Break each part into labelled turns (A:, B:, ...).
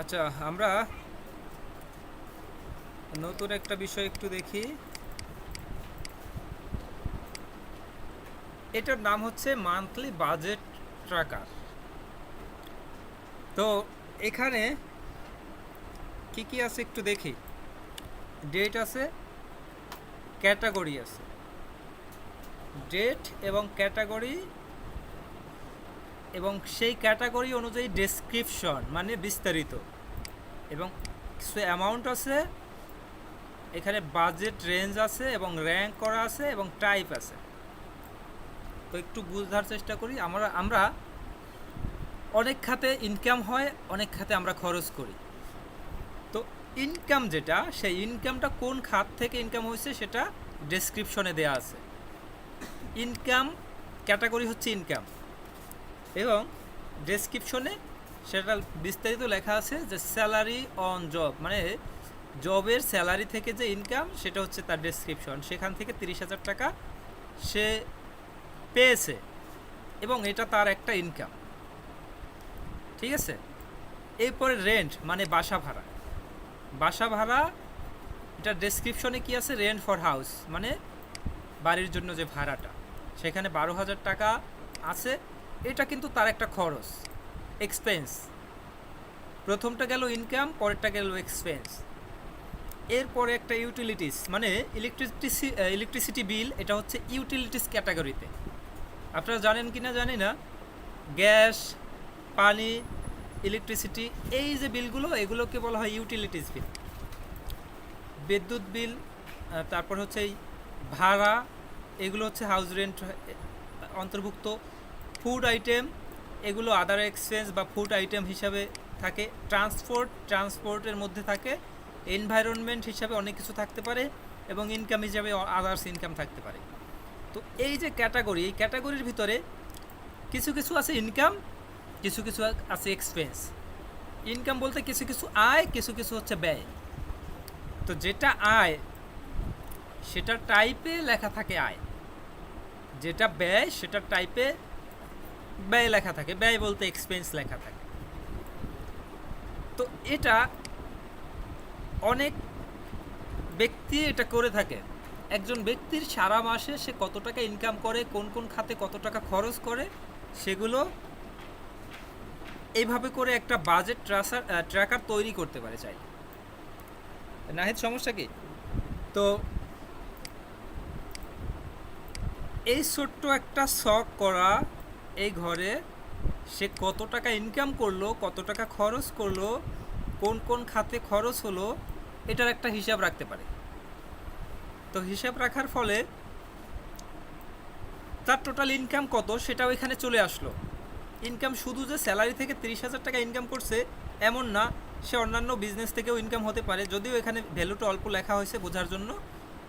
A: আচ্ছা আমরা নতুন একটা বিষয় একটু দেখি। এটার নাম হচ্ছে মান্থলি বাজেট ট্র্যাকার তো এখানে কি কি আছে একটু দেখি। ডেট আছে ক্যাটাগরি আছে। ডেট এবং ক্যাটাগরি এবং সেই ক্যাটাগরি অনুযায়ী ডেসক্রিপশন মানে বিস্তারিত। এবং কিছু অ্যামাউন্ট আছে, এখানে বাজেট রেঞ্জ আছে এবং র্যাঙ্ক করা আছে এবং টাইপ আছে। তো একটু বুঝার চেষ্টা করি, আমরা আমরা অনেক খাতে ইনকাম হয়, অনেক খাতে আমরা খরচ করি। তো ইনকাম যেটা, সেই ইনকামটা কোন খাত থেকে ইনকাম হয়েছে সেটা ডেসক্রিপশনে দেয়া আছে। ইনকাম ক্যাটাগরি হচ্ছে ইনকাম এবং ডেসক্রিপশনে সেটা বিস্তারিত লেখা আছে যে স্যালারি অন জব মানে জবের স্যালারি থেকে যে ইনকাম সেটা হচ্ছে তার ডেসক্রিপশন সেখান থেকে তিরিশ হাজার টাকা সে পেয়েছে এবং এটা তার একটা ইনকাম ঠিক আছে? এরপরে রেন্ট মানে বাসা ভাড়া। বাসা ভাড়া, এটা ডেসক্রিপশনে কি আছে? রেন্ট ফর হাউস মানে বাড়ির জন্য যে ভাড়াটা। সেখানে বারো হাজার টাকা আছে। এটা কিন্তু তার একটা খরচ এক্সপেন্স প্রথমটা গেল ইনকাম পরেরটা গেল এক্সপেন্স এরপরে একটা ইউটিলিটিস মানে ইলেকট্রিসিটি ইলেকট্রিসিটি বিল এটা হচ্ছে ইউটিলিটিস ক্যাটাগরিতে আপনারা জানেন কি না জানি না, গ্যাস, পানি ইলেকট্রিসিটি এই যে বিলগুলো এগুলোকে বলা হয় ইউটিলিটিস বিল বিদ্যুৎ বিল তারপর হচ্ছে ভাড়া, এগুলো হচ্ছে হাউস রেন্ট অন্তর্ভুক্ত। ফুড আইটেম এগুলো আদার এক্সপেন্স বা ফুড আইটেম হিসাবে থাকে। ট্রান্সপোর্ট ট্রান্সপোর্টের মধ্যে থাকে। এনভায়রনমেন্ট হিসাবে অনেক কিছু থাকতে পারে এবং ইনকাম হিসাবে আদার্স ইনকাম থাকতে পারে। তো এই যে ক্যাটাগরি এই ক্যাটাগরির ভিতরে কিছু কিছু আছে ইনকাম কিছু কিছু আছে এক্সপেন্স ইনকাম বলতে কিছু কিছু আয়, কিছু কিছু হচ্ছে ব্যয়। তো যেটা আয়, সেটা টাইপে লেখা থাকে আয়। যেটা ব্যয়, সেটা টাইপে ব্যয় লেখা থাকে, ব্যয় বলতে এক্সপেন্স লেখা থাকে। তো এটা অনেক ব্যক্তি এটা করে থাকে। একজন ব্যক্তির সারা মাসে সে কত টাকা ইনকাম করে, কোন কোন খাতে কত টাকা খরচ করে, সেগুলো এইভাবে করে একটা বাজেট ট্রাসার ট্র্যাকার তৈরি করতে পারে চাই নাহিদ, সমস্যা কি? তো এই ছোট্ট একটা শখ করা এই ঘরে সে কত টাকা ইনকাম করল, কত টাকা খরচ করল, কোন কোন খাতে খরচ হলো, এটার একটা হিসাব রাখতে পারে। তো হিসাব রাখার ফলে তার টোটাল ইনকাম কত সেটাও এখানে চলে আসলো। ইনকাম শুধু যে স্যালারি থেকে তিরিশ হাজার টাকা ইনকাম করছে, এমন না, সে অন্যান্য বিজনেস থেকেও ইনকাম হতে পারে, যদিও এখানে ভ্যালুটা অল্প লেখা হয়েছে বোঝার জন্য,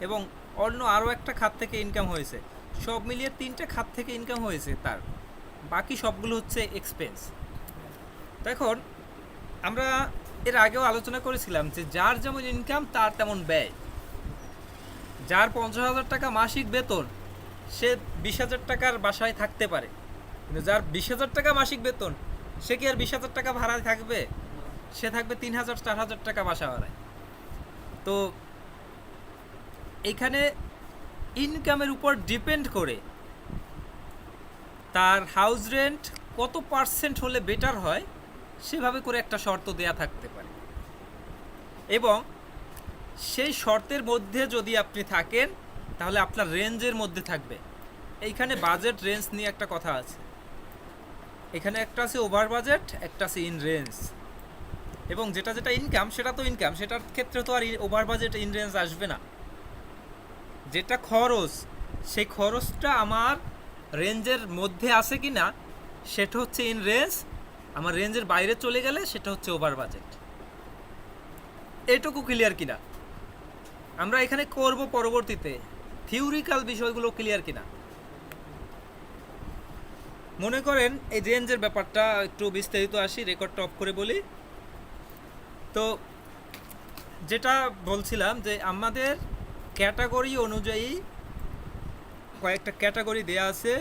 A: এবং অন্য আরও একটা খাত থেকে ইনকাম হয়েছে। সব মিলিয়ে তিনটে খাত থেকে ইনকাম হয়েছে তার। বাকি সবগুলো হচ্ছে এক্সপেন্স এখন আমরা এর আগেও আলোচনা করেছিলাম যে যার যেমন ইনকাম তার তেমন ব্যয়। যার পঞ্চাশ হাজার টাকা মাসিক বেতন, সে বিশ হাজার টাকার বাসায় থাকতে পারে। কিন্তু যার বিশ হাজার টাকা মাসিক বেতন, সে কি আর বিশ হাজার টাকা ভাড়ায় থাকবে? সে থাকবে তিন হাজার, চার হাজার টাকা বাসা ভাড়ায় তো এখানে ইনকামের উপর ডিপেন্ড করে তার হাউস রেন্ট কত পার্সেন্ট হলে বেটার হয়, সেভাবে করে একটা শর্ত দেয়া থাকতে পারে। এবং সেই শর্তের মধ্যে যদি আপনি থাকেন, তাহলে আপনার রেঞ্জের মধ্যে থাকবে। এইখানে বাজেট রেঞ্জ নিয়ে একটা কথা আছে। এখানে একটা আছে ওভার বাজেট একটা আছে ইন রেঞ্জ এবং যেটা যেটা ইনকাম সেটা তো ইনকাম সেটার ক্ষেত্রে তো আর ওভার বাজেট ইন রেঞ্জ আসবে না। যেটা খরচ, সেই খরচটা আমার রেঞ্জের মধ্যে আছে কি না সেটা হচ্ছে ইন রেঞ্জ আমার রেঞ্জের বাইরে চলে গেলে সেটা হচ্ছে ওভার বাজেট এটুকু ক্লিয়ার কিনা? আমরা এখানে করব পরবর্তীতে থিওরিক্যাল বিষয়গুলো ক্লিয়ার কিনা? মনে করেন এই রেঞ্জের ব্যাপারটা একটু বিস্তারিত আসি রেকর্ডটা অফ করে বলি। তো যেটা বলছিলাম যে আমাদের ক্যাটাগরি অনুযায়ী কয়েকটা ক্যাটাগরি দেয়া আছে,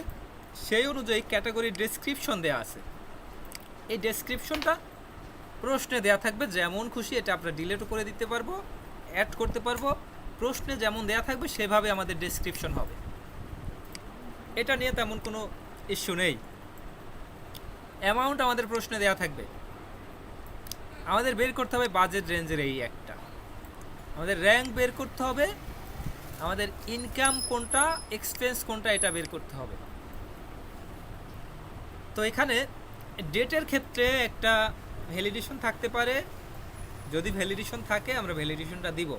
A: সেই অনুযায়ী ক্যাটাগরি ডেসক্রিপশন দেয়া আছে। এই ডেসক্রিপশনটা প্রশ্নে দেয়া থাকবে, যেমন খুশি এটা আমরা ডিলেটও করে দিতে পারব অ্যাড করতে পারব। প্রশ্নে যেমন দেয়া থাকবে, সেভাবে আমাদের ডেসক্রিপশন হবে। এটা নিয়ে তেমন কোনো ইস্যু নেই। অ্যামাউন্ট আমাদের প্রশ্নে দেয়া থাকবে। আমাদের বের করতে হবে বাজেট রেঞ্জের এই একটা। আমাদের র্যাঙ্ক বের করতে হবে আমাদের ইনকাম কোনটা এক্সপেন্স কোনটা এটা বের করতে হবে। তো এখানে ডেটের ক্ষেত্রে একটা ভ্যালিডেশন থাকতে পারে। যদি ভ্যালিডেশন থাকে, আমরা ভ্যালিডেশনটা দিব।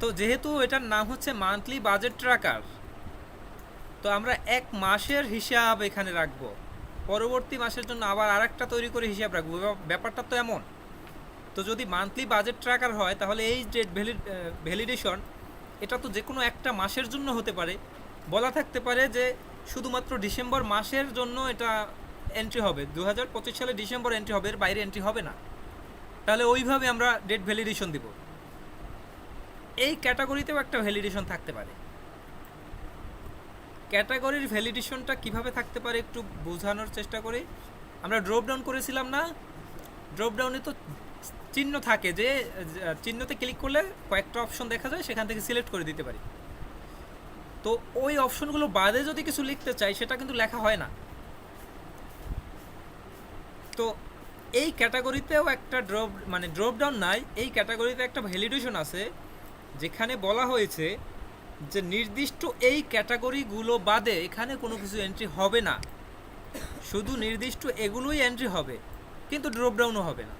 A: তো যেহেতু এটার নাম হচ্ছে মান্থলি বাজেট ট্র্যাকার তো আমরা এক মাসের হিসাব এখানে রাখব। পরবর্তী মাসের জন্য আবার আরেকটা তৈরি করে হিসাব রাখব। ব্যাপ- ব্যাপারটা তো এমন। তো যদি মান্থলি বাজেট ট্র্যাকার হয়, তাহলে এই যে ভ্যালিডেশন এটা তো যে কোনো একটা মাসের জন্য হতে পারে। বলা থাকতে পারে যে শুধুমাত্র ডিসেম্বর মাসের জন্য এটা এন্ট্রি হবে। দু হাজার পঁচিশ সালে ডিসেম্বর এন্ট্রি হবে, এর বাইরে এন্ট্রি হবে না। তাহলে ওইভাবে আমরা ডেট ভ্যালিডেশন দিব। এই ক্যাটাগরিতেও একটা ভ্যালিডেশন থাকতে পারে। ক্যাটাগরির ভ্যালিডেশনটা কীভাবে থাকতে পারে একটু বোঝানোর চেষ্টা করি। আমরা ড্রপ ডাউন করেছিলাম না। ড্রপ ডাউনে তো চিহ্ন থাকে যে চিহ্নতে ক্লিক করলে কয়েকটা অপশন দেখা যায়, সেখান থেকে সিলেক্ট করে দিতে পারি। তো ওই অপশনগুলো বাদে যদি কিছু লিখতে চাই, সেটা কিন্তু লেখা হয় না। তো এই ক্যাটাগরিতেও একটা ড্রপ মানে ড্রপ ডাউন নাই, এই ক্যাটাগরিতে একটা ভ্যালিডেশন আছে, যেখানে বলা হয়েছে যে নির্দিষ্ট এই ক্যাটাগরিগুলো বাদে এখানে কোনো কিছু এন্ট্রি হবে না। শুধু নির্দিষ্ট এগুলোই এন্ট্রি হবে, কিন্তু ড্রপ ডাউনও হবে না।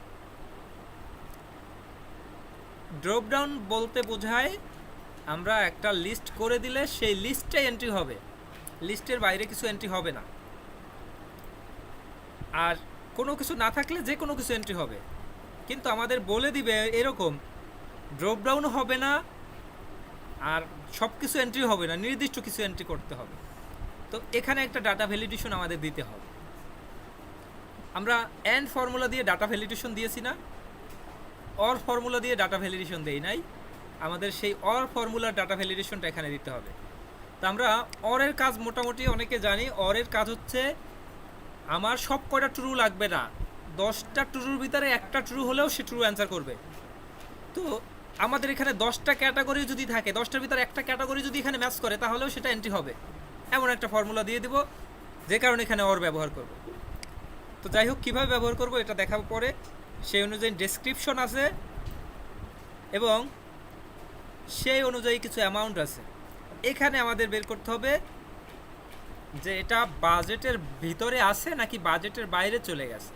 A: ড্রপ ডাউন বলতে বোঝায়, আমরা একটা লিস্ট করে দিলে সেই লিস্টে এন্ট্রি হবে। লিস্টের বাইরে কিছু এন্ট্রি হবে না। আর কোনো কিছু না থাকলে যে কোনো কিছু এন্ট্রি হবে। কিন্তু আমাদের বলে দিবে এরকম ড্রপ ডাউন হবে না, আর সব কিছু এন্ট্রি হবে না, নির্দিষ্ট কিছু এন্ট্রি করতে হবে। তো এখানে একটা ডাটা ভ্যালিডেশন আমাদের দিতে হবে। আমরা অ্যান্ড ফর্মুলা দিয়ে ডাটা ভ্যালিডেশন দিয়েছি না। অর ফর্মুলা দিয়ে ডাটা ভ্যালিডেশন দেই নাই। আমাদের সেই অর ফর্মুলার ডাটা ভ্যালিডেশনটা এখানে দিতে হবে। তো আমরা অরের কাজ মোটামুটি অনেকে জানি অরের কাজ হচ্ছে আমার সব কয়টা ট্রু লাগবে না, দশটা ট্রুর ভিতরে একটা ট্রু হলেও সে ট্রু অ্যান্সার করবে। তো আমাদের এখানে দশটা ক্যাটাগরি যদি থাকে, দশটার ভিতরে একটা ক্যাটাগরি যদি এখানে ম্যাচ করে, তাহলেও সেটা এন্ট্রি হবে। এমন একটা ফর্মুলা দিয়ে দিব, যে কারণে এখানে অর ব্যবহার করব। তো যাই হোক, কীভাবে ব্যবহার করব এটা দেখার পরে। সেই অনুযায়ী ডেসক্রিপশন আছে এবং সেই অনুযায়ী কিছু অ্যামাউন্ট আছে। এখানে আমাদের বের করতে হবে যে এটা বাজেটের ভিতরে আছে নাকি বাজেটের বাইরে চলে গেছে।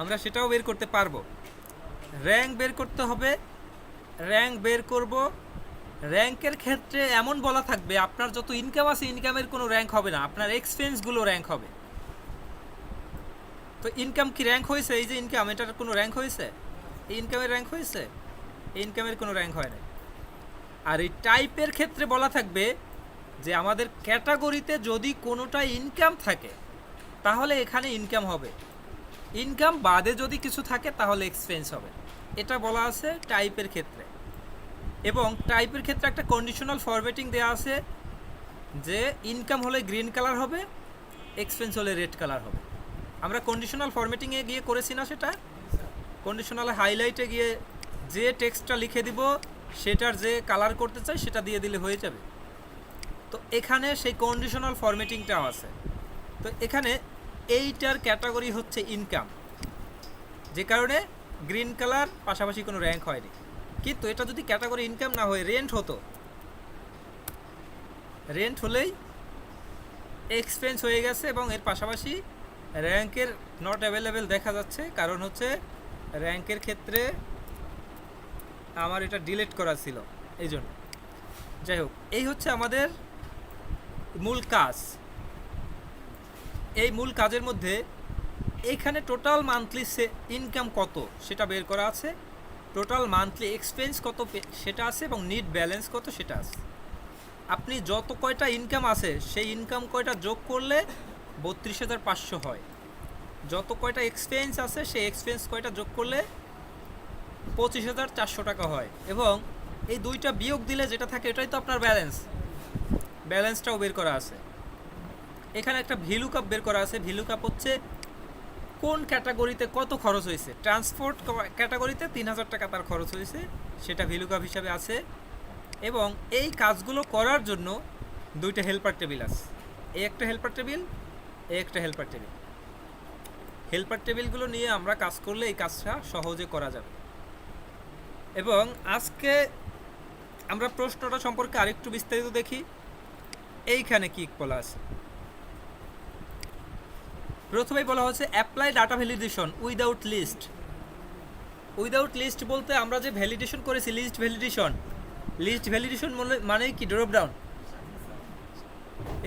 A: আমরা সেটাও বের করতে পারব। র্যাঙ্ক বের করতে হবে। র্যাঙ্ক বের করব। র্যাঙ্কের ক্ষেত্রে এমন বলা থাকবে, আপনার যত ইনকাম আছে ইনকামের কোনো র্যাঙ্ক হবে না। আপনার এক্সপেন্সগুলো র্যাঙ্ক হবে। তো ইনকাম কি র্যাঙ্ক হয়েছে? এই যে ইনকাম এটার কোনো র্যাঙ্ক হয়েছে? এই ইনকামের র্যাঙ্ক হয়েছে? এই ইনকামের কোনো র্যাঙ্ক হয় না আর এই টাইপের ক্ষেত্রে বলা থাকবে যে আমাদের ক্যাটাগরিতে যদি কোনোটা ইনকাম থাকে, তাহলে এখানে ইনকাম হবে। ইনকাম বাদে যদি কিছু থাকে, তাহলে এক্সপেন্স হবে। এটা বলা আছে টাইপের ক্ষেত্রে। এবং টাইপের ক্ষেত্রে একটা কন্ডিশনাল ফরম্যাটিং দেওয়া আছে যে ইনকাম হলে গ্রিন কালার হবে এক্সপেন্স হলে রেড কালার হবে। কন্ডিশনাল ফরম্যাটিংয়ে গিয়ে করেছি না সেটা? কন্ডিশনাল হাইলাইটে গিয়ে যে টেক্সটটা লিখে দিব, সেটার যে কালার করতে চাই, সেটা দিয়ে দিলে হয়ে যাবে। তো এখানে সেই কন্ডিশনাল ফরম্যাটিংটাও আছে। তো এখানে এইটার ক্যাটাগরি হচ্ছে ইনকাম যে কারণে গ্রিন কালার পাশাপাশি কোনো র্যাঙ্ক হয়নি। কিন্তু এটা যদি ক্যাটাগরি ইনকাম না হয়ে রেন্ট হতো রেন্ট হলেই এক্সপেন্স হয়ে গেছে এবং এর পাশাপাশি র্যাঙ্কের নট অ্যাভেলেবেল দেখা যাচ্ছে। কারণ হচ্ছে র্যাঙ্কের ক্ষেত্রে আমার এটা ডিলিট করা ছিল। এই জন্য যাই হোক, এই হচ্ছে আমাদের মূল কাজ। এই মূল কাজের মধ্যে এইখানে টোটাল মান্থলি ইনকাম কত সেটা বের করা আছে। টোটাল মান্থলি এক্সপেন্স কত সেটা আছে এবং নিট ব্যালেন্স কত সেটা আছে। আপনি যত কয়টা ইনকাম আছে, সেই ইনকাম কয়টা যোগ করলে বত্রিশ হাজার পাঁচশো হয়। যত কয়টা এক্সপেন্স আছে, সেই এক্সপেন্স কয়টা যোগ করলে পঁচিশ হাজার চারশো টাকা হয়। এবং এই দুইটা বিয়োগ দিলে যেটা থাকে, এটাই তো আপনার ব্যালেন্স ব্যালেন্সটাও বের করা আছে। এখানে একটা ভিলু কাপ বের করা আছে। ভিলু কাপ হচ্ছে কোন ক্যাটাগরিতে কত খরচ হয়েছে? ট্রান্সপোর্ট ক্যাটাগরিতে তিন হাজার টাকা তার খরচ হয়েছে। সেটা ভ্যালুকাপ হিসাবে আছে। এবং এই কাজগুলো করার জন্য দুইটা হেল্পার টেবিল আছে। এই একটা হেল্পার টেবিল এই একটা হেল্পার টেবিল হেল্পার টেবিলগুলো নিয়ে আমরা কাজ করলে এই কাজটা সহজে করা যাবে। এবং আজকে আমরা প্রশ্নটা সম্পর্কে আরেকটু বিস্তারিত দেখি। এইখানে কি বলা আছে? প্রথমেই বলা হচ্ছে apply data validation without list without list বলতে আমরা যে ভ্যালিডেশন করেছি লিস্ট ভ্যালিডেশন লিস্ট ভ্যালিডেশন মানেই কি? ড্রপ ডাউন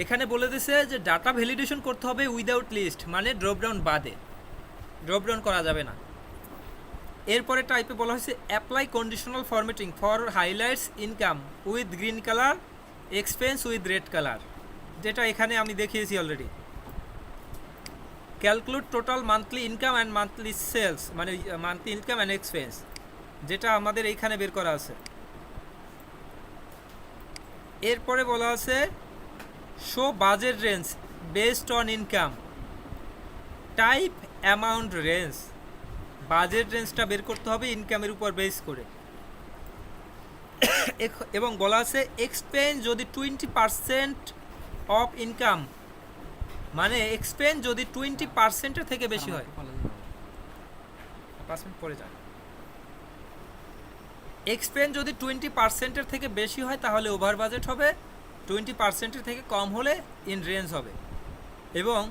A: এখানে বলে দিছে যে ডাটা ভ্যালিডেশন করতে হবে উইদাউট লিস্ট মানে ড্রপডাউন বাদে। ড্রপ ডাউন করা যাবে না। এরপরে টাইপে বলা হয়েছে apply conditional formatting for highlights income with green colour expense with red colour যেটা এখানে আমি দেখিয়েছি already calculate total monthly income and monthly sales মানে মান্থলি ইনকাম অ্যান্ড এক্সপেন্স যেটা আমাদের এইখানে বের করা আছে। এরপরে বলা আছে show budget range based on income. Type amount range. Budget রেঞ্জটা বের করতে হবে ইনকামের উপর বেস করে। এবং বলা আছে এক্সপেন্স যদি টোয়েন্টি পার্সেন্ট অফ ইনকাম মানে এক্সপেন্স যদি টোয়েন্টি পার্সেন্টের থেকে বেশি হয়। পার্সেন্ট পড়ে এক্সপেন্স যদি টোয়েন্টি পার্সেন্টের থেকে বেশি হয়, তাহলে ওভার বাজেট হবে। টোয়েন্টি পার্সেন্টের থেকে কম হলে ইন রেঞ্জ হবে। এবং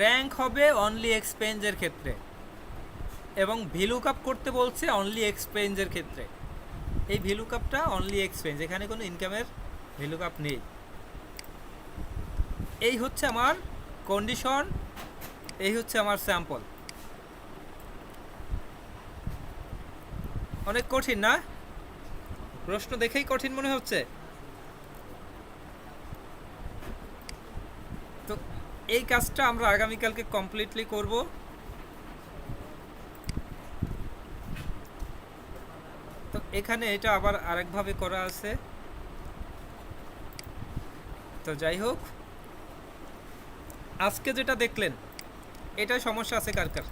A: র্যাঙ্ক হবে অনলি এক্সপেঞ্জের ক্ষেত্রে। এবং ভ্যালু কাপ করতে বলছে অনলি এক্সপেঞ্জের ক্ষেত্রে। এই ভ্যালু কাপটা অনলি এক্সপেঞ্জ এখানে কোনো ইনকামের ভ্যালু কাপ নেই। এই হচ্ছে আমার কন্ডিশন এই হচ্ছে আমার স্যাম্পল অনেক কঠিন না? প্রশ্ন দেখেই কঠিন মনে হচ্ছে তো এই কাজটা আমরা আগামীকালকে কমপ্লিটলি করব। তো এখানে এটা আবার আরেকভাবে করা আছে। তো যাই হোক, আজকে যেটা দেখলেন এটা সমস্যা আছে কার কার?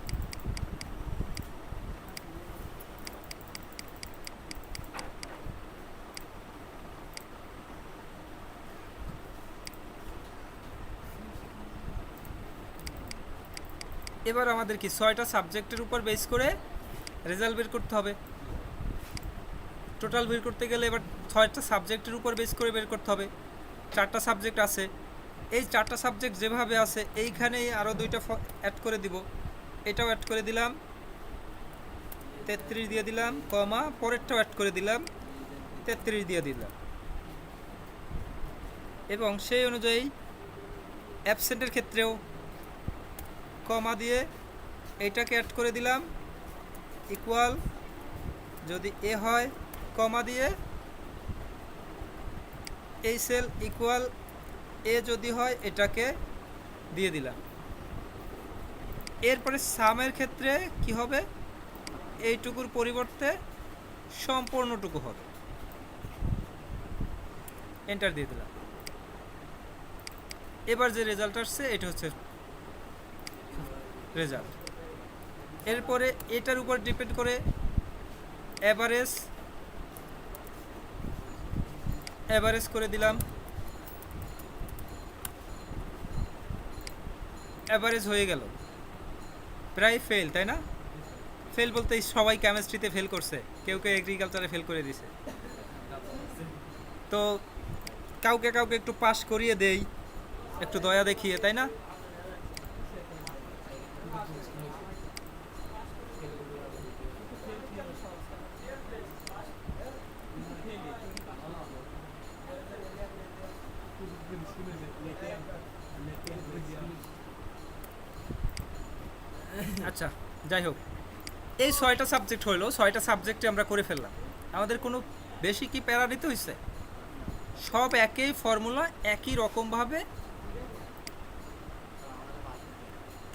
A: এবার আমাদের কি ছয়টা সাবজেক্টের উপর বেস করে রেজাল্ট বের করতে হবে। টোটাল বের করতে গেলে এবার ছয়টা সাবজেক্টের উপর বেস করে বের করতে হবে। চারটা সাবজেক্ট আছে। এই চারটা সাবজেক্ট যেভাবে আছে, এইখানেই আরও দুইটা অ্যাড করে দিব। এটাও অ্যাড করে দিলাম। তেত্রিশ দিয়ে দিলাম, কমা, পরেরটাও অ্যাড করে দিলাম। তেত্রিশ দিয়ে দিলাম। এবং সেই অনুযায়ী অ্যাবসেন্টের ক্ষেত্রেও কমা দিয়ে এইটাকে অ্যাড করে দিলাম ইকুয়াল যদি এ হয়, কমা দিয়ে এই সেল ইকুয়াল এ যদি হয়, এটাকে দিয়ে দিলাম। এরপরে সামের ক্ষেত্রে কি হবে? এইটুকুর পরিবর্তে সম্পূর্ণটুকু হবে। এন্টার দিয়ে দিলাম। এবার যে রেজাল্ট আসছে, এটা হচ্ছে রেজাল্ট। এরপরে এটার উপর ডিপেন্ড করে অ্যাভারেজ অ্যাভারেজ করে দিলাম। অ্যাভারেজ হয়ে গেল। প্রায় ফেল তাই না? ফেল বলতে সবাই কেমিস্ট্রিতে ফেল করছে। কেউ কেউ এগ্রিকালচারে ফেল করে দিছে। তো কাউকে কাউকে একটু পাস করিয়ে দেই, একটু দয়া দেখিয়ে, তাই না? আচ্ছা যাই হোক। এই ছয়টা সাবজেক্ট হইল, ছয়টা সাবজেক্টে আমরা করে ফেললাম। আমাদের কোনো বেশি কি প্যারা নিতে হয়েছে সব একই ফর্মুলা একই রকমভাবে।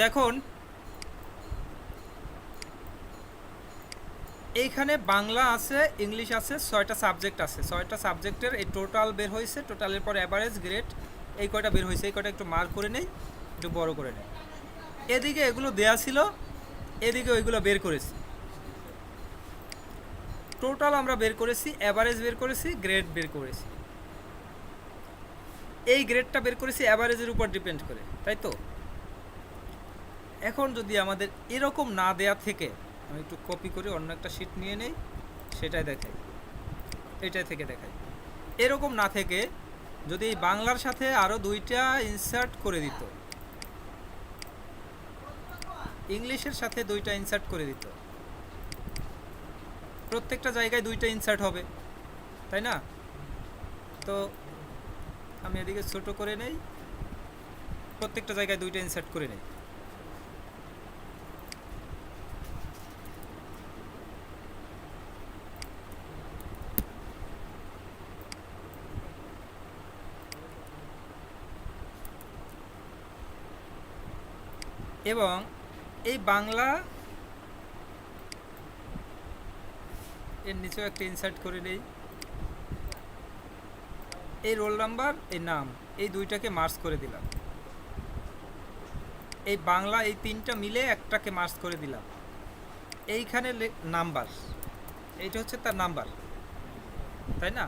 A: দেখুন এইখানে বাংলা আছে, ইংলিশ আছে, ছয়টা সাবজেক্ট আছে। ছয়টা সাবজেক্টের এই টোটাল বের হয়েছে টোটালের পর অ্যাভারেজ গ্রেড এই কয়টা বের হয়েছে, এই কয়টা একটু মার্ক করে নেই, একটু বড় করে নেই। এদিকে এগুলো দেয়া ছিল, এদিকে ওইগুলো বের করেছি। টোটাল আমরা বের করেছি অ্যাভারেজ বের করেছি গ্রেড বের করেছি। এই গ্রেডটা বের করেছি অ্যাভারেজের উপর ডিপেন্ড করে, তাই তো? এখন যদি আমাদের এরকম না দেয়া থেকে আমি একটু কপি করে, অন্য একটা শিট নিয়ে নেই, সেটাই দেখাই। এটাই থেকে দেখাই। এরকম না থেকে যদি এই বাংলার সাথে আরও দুইটা ইনসার্ট করে দিত, ইংলিশের সাথে দুইটা ইনসার্ট করে দিত, প্রত্যেকটা জায়গায় দুইটা ইনসার্ট হবে, তাই না? তো আমি এদিকে ছোট করে নেই, প্রত্যেকটা জায়গায় দুইটা ইনসার্ট করে নেই। এবং এই বাংলা এর নিচেও একটা ইনসার্ট করে নেই। এই রোল নাম্বার এই নাম, এই দুইটাকে মার্চ করে দিলাম। এই বাংলা এই তিনটা মিলে একটাকে মার্চ করে দিলাম। এইখানে নাম্বার এইটা হচ্ছে তার নাম্বার তাই না?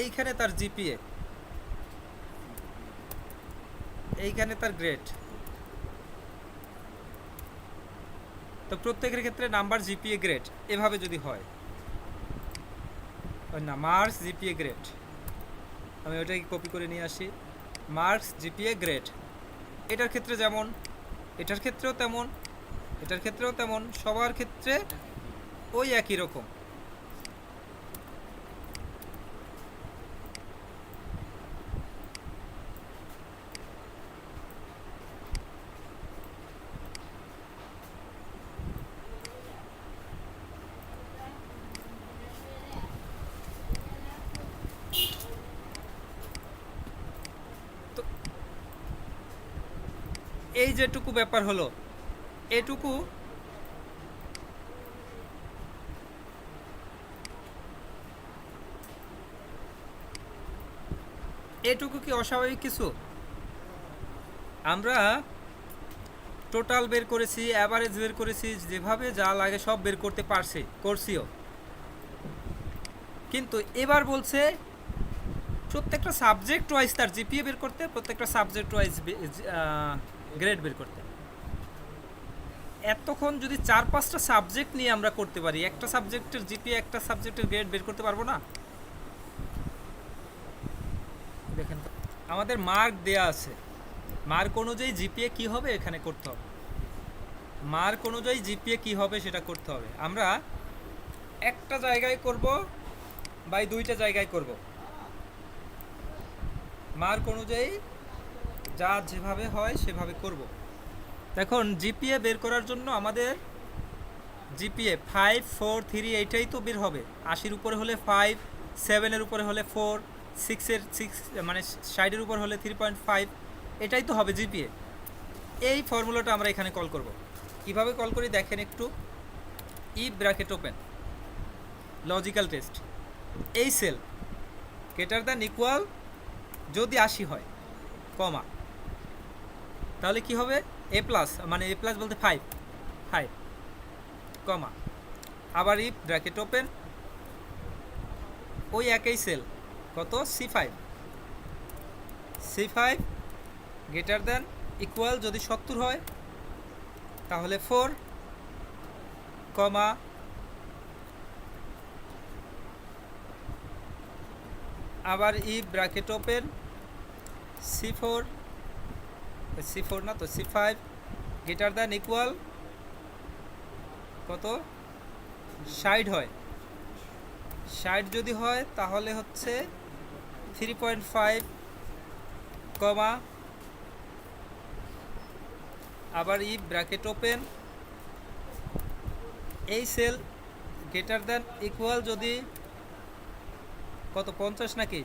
A: এইখানে তার জিপিএ এইখানে তার গ্রেড তো প্রত্যেকের ক্ষেত্রে নাম্বার জিপিএ গ্রেড এভাবে যদি হয় না, মার্কস জিপিএ গ্রেড। আমি ওটাকে কপি করে নিয়ে আসি। মার্কস জিপিএ গ্রেড, এটার ক্ষেত্রে যেমন, এটার ক্ষেত্রেও তেমন, এটার ক্ষেত্রেও তেমন, সবার ক্ষেত্রে ওই একই রকম। যেটুকু ব্যাপার হলো, এটুকু এটুকু কি অস্বাভাবিক কিছু? আমরা টোটাল বের করেছি অ্যাভারেজ বের করেছি, যেভাবে যা লাগে সব বের করতে পারছি, করছিও। কিন্তু এবার বলছে, প্রত্যেকটা সাবজেক্ট ওয়াইজ তার জিপিএ বের করতে, প্রত্যেকটা সাবজেক্ট ওয়াইজ গ্রেড বের করতে এতক্ষণ যদি চার পাঁচটা সাবজেক্ট নিয়ে আমরা করতে পারি, একটা সাবজেক্টের জিপিএ একটা সাবজেক্টের গ্রেড বের করতে পারব না? দেখেন আমাদের মার্ক দেয়া আছে। মার্ক অনুযায়ী জিপিএ কি হবে এখানে করতে হবে। মার্ক অনুযায়ী জিপিএ কি হবে সেটা করতে হবে। আমরা একটা জায়গায় করব বা দুইটা জায়গায় করব। মার্ক অনুযায়ী যা যেভাবে হয় সেভাবে করব। এখন জিপিএ বের করার জন্য আমাদের জিপিএ ফাইভ ফোর থ্রি এইটাই তো বের হবে। আশির উপরে হলে ফাইভ সেভেনের উপরে হলে ফোর সিক্সের সিক্স মানে সাইডের উপর হলে থ্রি পয়েন্ট ফাইভ এটাই তো হবে জিপিএ। এই ফর্মুলাটা আমরা এখানে কল করব। কীভাবে কল করি দেখেন একটু। If bracket open logical test এই সেল গ্রেটার দ্যান ইকুয়াল যদি আশি হয় কমা তাহলে কি হবে? এ প্লাস মানে এ প্লাস বলতে ফাইভ ফাইভ কমা আবার ইফ ব্র্যাকেট ওপেন ওই একই সেল কত? C five C five greater then equal যদি সত্তর হয়, তাহলে ফোর কমা আবার if bracket open C four C four না তো C five greater than equal কত? ষাট হয়। ষাট যদি হয়, তাহলে হচ্ছে থ্রি পয়েন্ট ফাইভ কমা আবার ই ব্র্যাকেট ওপেন এই সেল গ্রেটার দ্যান ইকুয়াল যদি কত? পঞ্চাশ নাকি?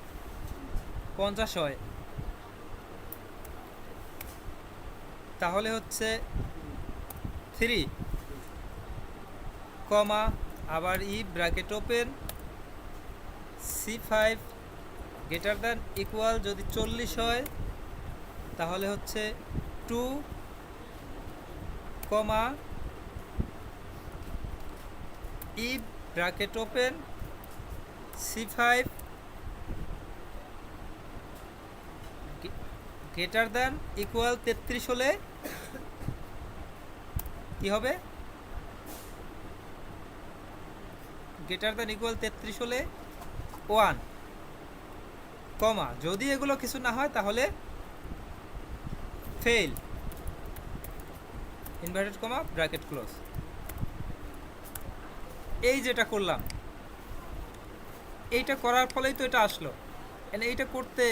A: পঞ্চাশ হয়। তাহলে হচ্ছে থ্রি কমা আবার if bracket open C five greater than equal যদি চল্লিশ হয়, তাহলে হচ্ছে two comma if bracket open C c5 greater than equal তেত্রিশ হলে কি হবে? গ্রেটার দ্যান ইকুয়াল তেত্রিশ হলে ওয়ান কমা যদি এগুলো কিছু না হয় তাহলে fail inverted comma bracket close এই যেটা করলাম, এইটা করার ফলেই তো এটা আসলো। এনে এইটা করতে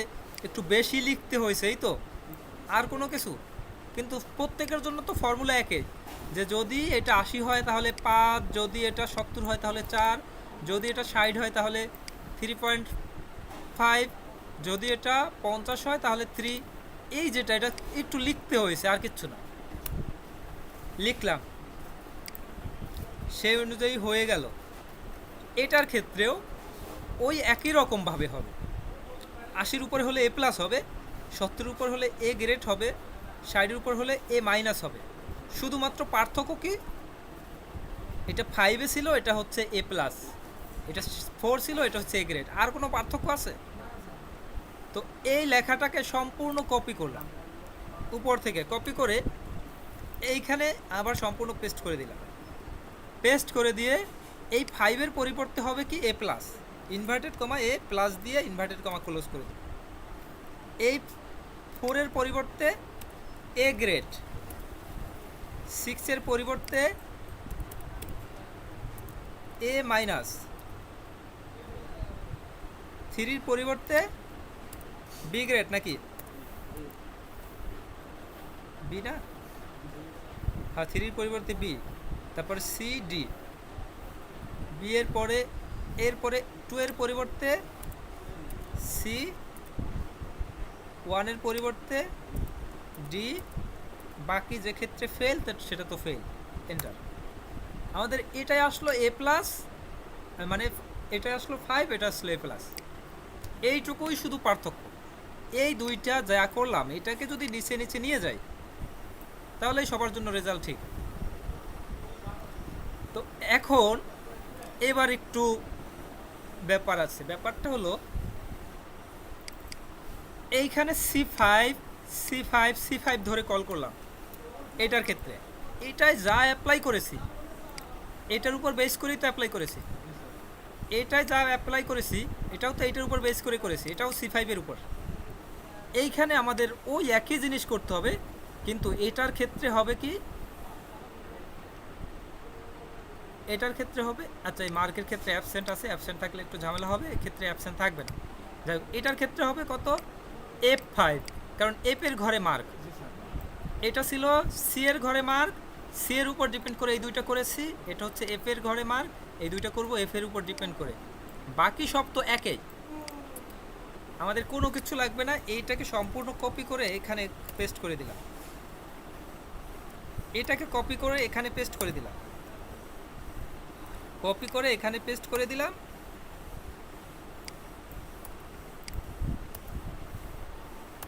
A: একটু বেশি লিখতে হয়েছে, এই তো? আর কোনো কিছু? কিন্তু প্রত্যেকের জন্য তো ফর্মুলা একই যে যদি এটা আশি হয় তাহলে পাঁচ, যদি এটা সত্তর হয় তাহলে চার, যদি এটা ষাট হয় তাহলে থ্রি পয়েন্ট ফাইভ যদি এটা পঞ্চাশ হয় তাহলে থ্রি এই যেটা, এটা একটু লিখতে হয়েছে, আর কিচ্ছু না। লিখলাম। সেই অনুযায়ী হয়ে গেল। এটার ক্ষেত্রেও ওই একই রকমভাবে হবে। আশির উপরে হলে এ প্লাস হবে, সত্তরের উপর হলে এ গ্রেড হবে, ষাটের উপর হলে এ মাইনাস হবে। শুধুমাত্র পার্থক্য কি? এটা ফাইভে ছিল, এটা হচ্ছে এ প্লাস এটা ফোর ছিল, এটা হচ্ছে এ গ্রেড আর কোনো পার্থক্য আছে? তো এই লেখাটাকে সম্পূর্ণ কপি করলাম। উপর থেকে কপি করে এইখানে আবার সম্পূর্ণ পেস্ট করে দিলাম। পেস্ট করে দিয়ে এই ফাইভের পরিবর্তে হবে কি? A plus inverted comma A plus দিয়ে ইনভার্টেড কমা ক্লোজ করে দিই। এই ফোরের পরিবর্তে এ গ্রেড সিক্সের পরিবর্তে এ মাইনাস থ্রির পরিবর্তে বি গ্রেড নাকি? বি না? হ্যাঁ থ্রির পরিবর্তে বি তারপর সি ডি বি এর পরে এরপরে টু এর পরিবর্তে সি ওয়ানের পরিবর্তে ডি বাকি যে ক্ষেত্রে ফেল সেটা তো ফেল এন্টার আমাদের এটাই আসলো এ প্লাস মানে এটা আসলো ফাইভ এটা আসলো এ প্লাস এইটুকুই শুধু পার্থক্য। এই দুইটা যা করলাম, এটাকে যদি নিচে নিচে নিয়ে যাই, তাহলেই সবার জন্য রেজাল্ট ঠিক। তো এখন এবার একটু ব্যাপার আছে। ব্যাপারটা হলো, এইখানে C five C five C five ধরে কল করলাম। এটার ক্ষেত্রে। এটাই যা অ্যাপ্লাই করেছি, এটার উপর বেস করেই তো অ্যাপ্লাই করেছি। এটাই যা অ্যাপ্লাই করেছি, এটাও তো এটার উপর বেস করে করেছি। এটাও সি ফাইভের উপর। এইখানে আমাদের ওই একই জিনিস করতে হবে, কিন্তু এটার ক্ষেত্রে হবে কি এটার ক্ষেত্রে হবে আচ্ছা এই মার্কের ক্ষেত্রে অ্যাবসেন্ট আছে অ্যাবসেন্ট থাকলে একটু ঝামেলা হবে, এক্ষেত্রে অ্যাবসেন্ট থাকবে না। যাই হোক, এটার ক্ষেত্রে হবে কত? এফ ফাইভ কারণ এফের ঘরে মার্ক এটা ছিল সি এর ঘরে মার্ক সি এর উপর ডিপেন্ড করে এই দুইটা করেছি, এটা হচ্ছে এফ এর ঘরে মার্ক এই দুইটা করব এফ এর উপর ডিপেন্ড করে। বাকি সব তো একই। আমাদের কোনো কিছু লাগবে না, এইটাকে সম্পূর্ণ কপি করে এখানে পেস্ট করে দিলাম। এটাকে কপি করে এখানে পেস্ট করে দিলাম। কপি করে এখানে পেস্ট করে দিলাম।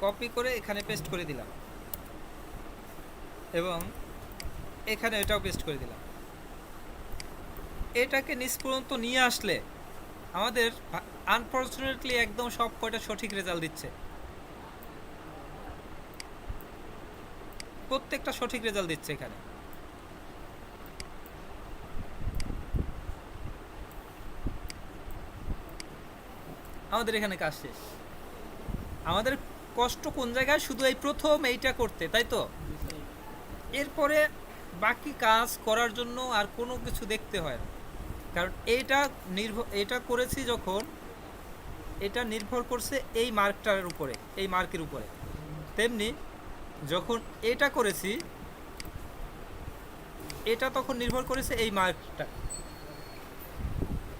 A: কপি করে এখানে পেস্ট করে দিলাম। এবং এখানে এটাও পেস্ট করে দিলাম। এটাকে নিচ পর্যন্ত নিয়ে আসলে আমাদের আনফর্চুনেটলি একদম সব কয়টা সঠিক রেজাল্ট দিচ্ছে। প্রত্যেকটা সঠিক রেজাল্ট দিচ্ছে এখানে। আমাদের এখানে কাজ শেষ। আমাদের কষ্ট কোন জায়গায়? শুধু এই প্রথম এইটা করতে, তাই তো? এরপরে বাকি কাজ করার জন্য আর কোনো কিছু দেখতে হয় না। কারণ এইটা নির্ভর এটা করেছি যখন, এটা নির্ভর করছে এই মার্কটার উপরে, এই মার্কের উপরে। তেমনি যখন এটা করেছি, এটা তখন নির্ভর করেছে এই মার্কটা।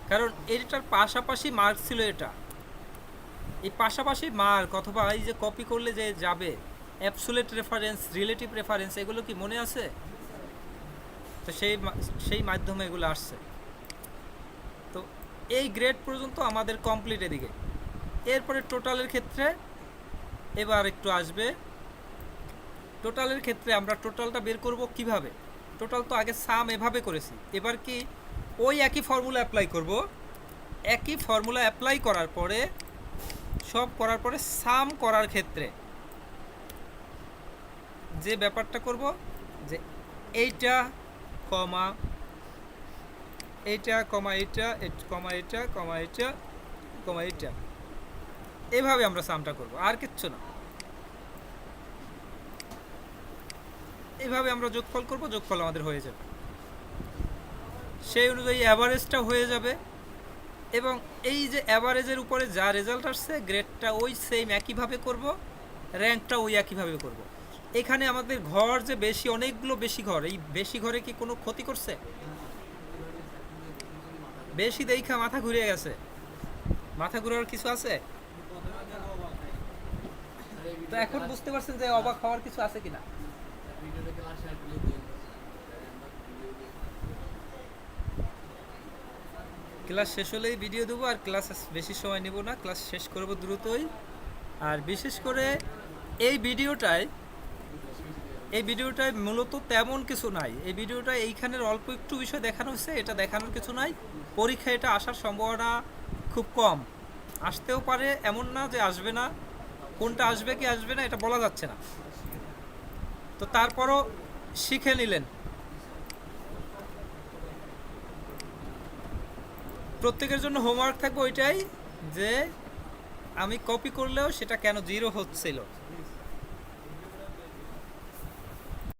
A: কারণ এটার পাশাপাশি মার্ক ছিল এটা। এই পাশাপাশি মার্ক অথবা এই যে কপি করলে যে যাবে অ্যাবসুলেট রেফারেন্স রিলেটিভ রেফারেন্স এগুলো কি মনে আছে? তো সেই সেই মাধ্যমে এগুলো আসছে। তো এই গ্রেড পর্যন্ত আমাদের কমপ্লিট এদিকে। এরপরে টোটালের ক্ষেত্রে এবার একটু আসবে। টোটালের ক্ষেত্রে আমরা টোটালটা বের করব কীভাবে? টোটাল তো আগে সাম এভাবে করেছি। এবার কি ওই একই ফর্মুলা অ্যাপ্লাই করব? একই ফর্মুলা অ্যাপ্লাই করার পরে সব করার পরে সাম করার ক্ষেত্রে যে ব্যাপারটা করব, যে এইটা কমা এইটা কমা এইটা কমা এইটা কমা এইটা কমা এইটা। এভাবে আমরা সামটা করব, আর কিচ্ছু না। এভাবে আমরা যোগফল করব, যোগফল আমাদের হয়ে যাবে। সেই অনুযায়ী অ্যাভারেজটা হয়ে যাবে। এবং এই যে অ্যাভারেজের উপরে যা রেজাল্ট আসছে গ্রেডটা ওই সেম একইভাবে করব র্যাঙ্কটা ওই একইভাবে করব। এখানে আমাদের ঘর যে বেশি, অনেকগুলো বেশি ঘর, এই বেশি ঘরে কি কোনো ক্ষতি করছে? বেশি দেখা মাথা ঘুরে গেছে। মাথা ঘুরার কিছু আছে? তো এখন বুঝতে পারছেন যে অবাক হওয়ার কিছু আছে কিনা? ক্লাস শেষ হলেই ভিডিও দেবো আর ক্লাস বেশি সময় নেব না। ক্লাস শেষ করব দ্রুতই। আর বিশেষ করে এই ভিডিওটায় এই ভিডিওটায় মূলত তেমন কিছু নাই। এই ভিডিওটা এইখানের অল্প একটু বিষয় দেখানো হচ্ছে এটা দেখানোর কিছু নাই। পরীক্ষা এটা আসার সম্ভাবনা খুব কম। আসতেও পারে এমন না যে আসবে না। কোনটা আসবে কি আসবে না, এটা বলা যাচ্ছে না। তো তারপরও শিখে নিলেন। প্রত্যেকের জন্য হোমওয়ার্ক থাকবে ওইটাই যে আমি কপি করলেও সেটা কেন জিরো হচ্ছিল।